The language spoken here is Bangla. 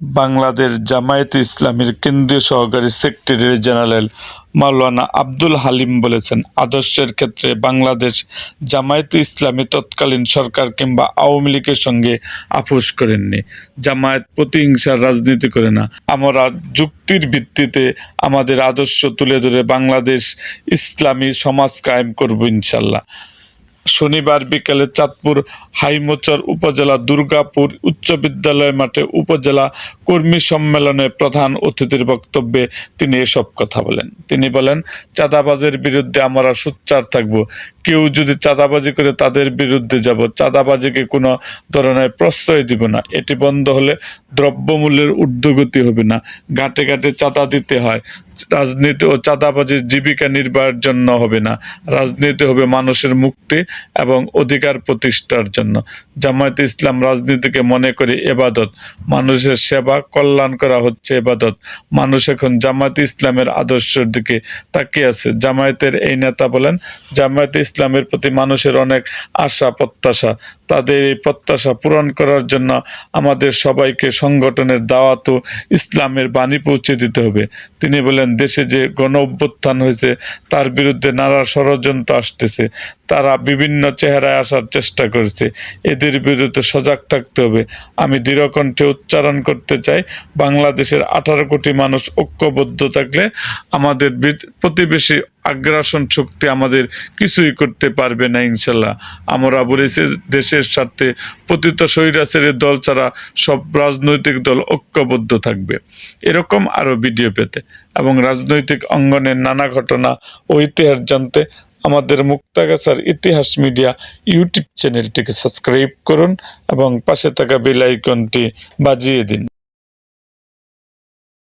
বাংলাদেশ জামায়াতে ইসলামীর কেন্দ্রীয় সহকারী সেক্রেটারি জেনারেল মাওলানা আব্দুল হালিম বলেছেন, আদর্শের ক্ষেত্রে বাংলাদেশ জামায়াতে ইসলামী তৎকালীন সরকার কিংবা আওয়ামী লীগের সঙ্গে আপোষ করেননি। জামায়াত প্রতিহিংসার রাজনীতি করে না। আমরা যুক্তির ভিত্তিতে আমাদের আদর্শ তুলে ধরে বাংলাদেশ ইসলামী সমাজ কায়েম করব ইনশাল্লাহ। শনিবার বিকেলে চাঁদপুর হাইমোচর উপজেলা দুর্গাপুর উচ্চ বিদ্যালয় মাঠে উপজেলা কর্মী সম্মেলনে প্রধান অতিথির বক্তব্যে তিনি এসব কথা বলেন। তিনি বলেন, চাঁদাবাজের বিরুদ্ধে আমরা সোচ্চার থাকব। কেউ যদি চাঁদাবাজি করে তাদের বিরুদ্ধে যাব, চাঁদাবাজিকে কোনো ধরনের প্রশ্রয় দিব না। এটি বন্ধ হলে দ্রব্যমূল্যের ঊর্ধ্বগতি হবে না। ঘাটে ঘাটে চাঁদা দিতে হয়। রাজনীতি ও চাঁদাবাজির জীবিকা নির্বাহের জন্য হবে না। রাজনীতি হবে মানুষের মুক্তি এবং অধিকার প্রতিষ্ঠার জন্য। জামায়াতে ইসলাম রাজনীতিকে মনে করে এবাদত। মানুষের সেবা কল্যাণ করা হচ্ছে এবাদত। মানুষ এখন জামায়াতে ইসলামের আদর্শের দিকে তাকিয়ে আছে। জামায়াতের এই নেতা বলেন, জামায়াতে ইসলামের প্রতি মানুষের অনেক আশা প্রত্যাশা। তাদের এই প্রত্যাশা পূরণ করার জন্য আমাদের সবাইকে সংগঠনের দাওয়াত ইসলামের বাণী পৌঁছে দিতে হবে। তিনি বলেন, দেশে যে গণ অভ্যুত্থান হয়েছে, তার বিরুদ্ধে নানা ষড়যন্ত্র আসতেছে। তারা বিভিন্ন চেহারায় আসার চেষ্টা করেছে। এদের বিরুদ্ধে সজাগ থাকতে হবে। আমি দৃঢ়কণ্ঠে উচ্চারণ করতে চাই, বাংলাদেশের আঠারো কোটি মানুষ ঐক্যবদ্ধ থাকলে আমাদের প্রতিবেশী আগ্রাসন শক্তি আমাদের কিছুই করতে পারবে না, ইনশাল্লাহ। আমরা বলেছি দেশের স্বার্থে পতিত স্বৈরাচারের দল ছাড়া সব রাজনৈতিক দল ঐক্যবদ্ধ থাকবে। এরকম আরও ভিডিও পেতে এবং রাজনৈতিক অঙ্গনের নানা ঘটনা ও ইতিহাস জানতে আমাদের মুক্তাগাছার ইতিহাস মিডিয়া ইউটিউব চ্যানেলটিকে সাবস্ক্রাইব করুন এবং পাশে থাকা বেল আইকনটি বাজিয়ে দিন।